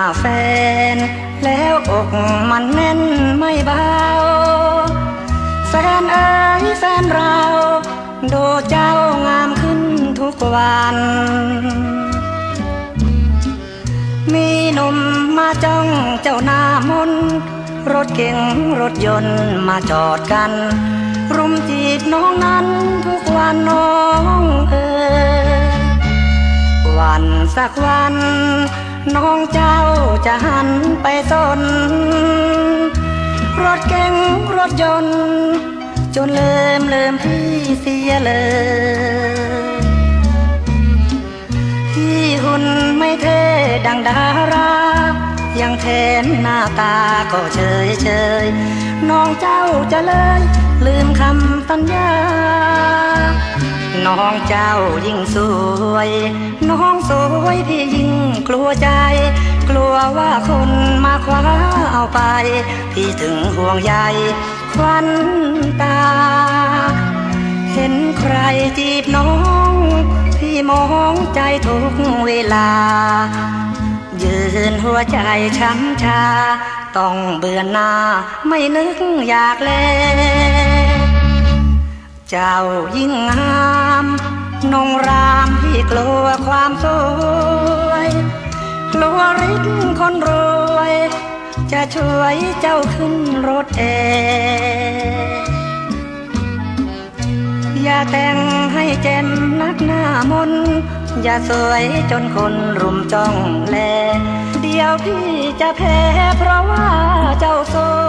าแฟน แล้วอกมันแน่นไม่เบา แฟนเอ๋ยแฟนเรา ดูเจ้างามขึ้นทุกวัน มีหนุ่มมาจ้องเจ้าหน้ามน รถเก่งรถยนต์มาจอดกัน รุมจีบน้องนั้นทุกวันน้องเอ๋ยวันสักวัน น้องเจ้าจะหันไปสน รถเก๋งรถยนต์ จนลืมลืมพี่เสียเลยที่หุ่นไม่เท่ดังดารายังแทนหน้าตาก็เฉยเฉยน้องเจ้าจะเลย ลืมคำสัญญา น้องเจ้ายิ่งสวย น้องสวยพี่ยิ่งกลัวใจ กลัวว่าคนมาคว้าเอาไป พี่ถึงห่วงใยควันตา เห็นใครจีบน้อง พี่มองใจทุกเวลา ยืนหัวใจช้ำชา ต้องเบื่อหน้าไม่นึกอยากแล เจ้ายิ่งงามนงรามพี่กลัวความสวยกลัวฤทธิ์คนรวย จะช่วยเจ้าขึ้นรถเอ อย่าแต่งให้เจมนักหน้ามน อย่าสวยจนคนรุมจ้องแล เดี๋ยวพี่จะแพ้เพราะว่าเจ้าโสน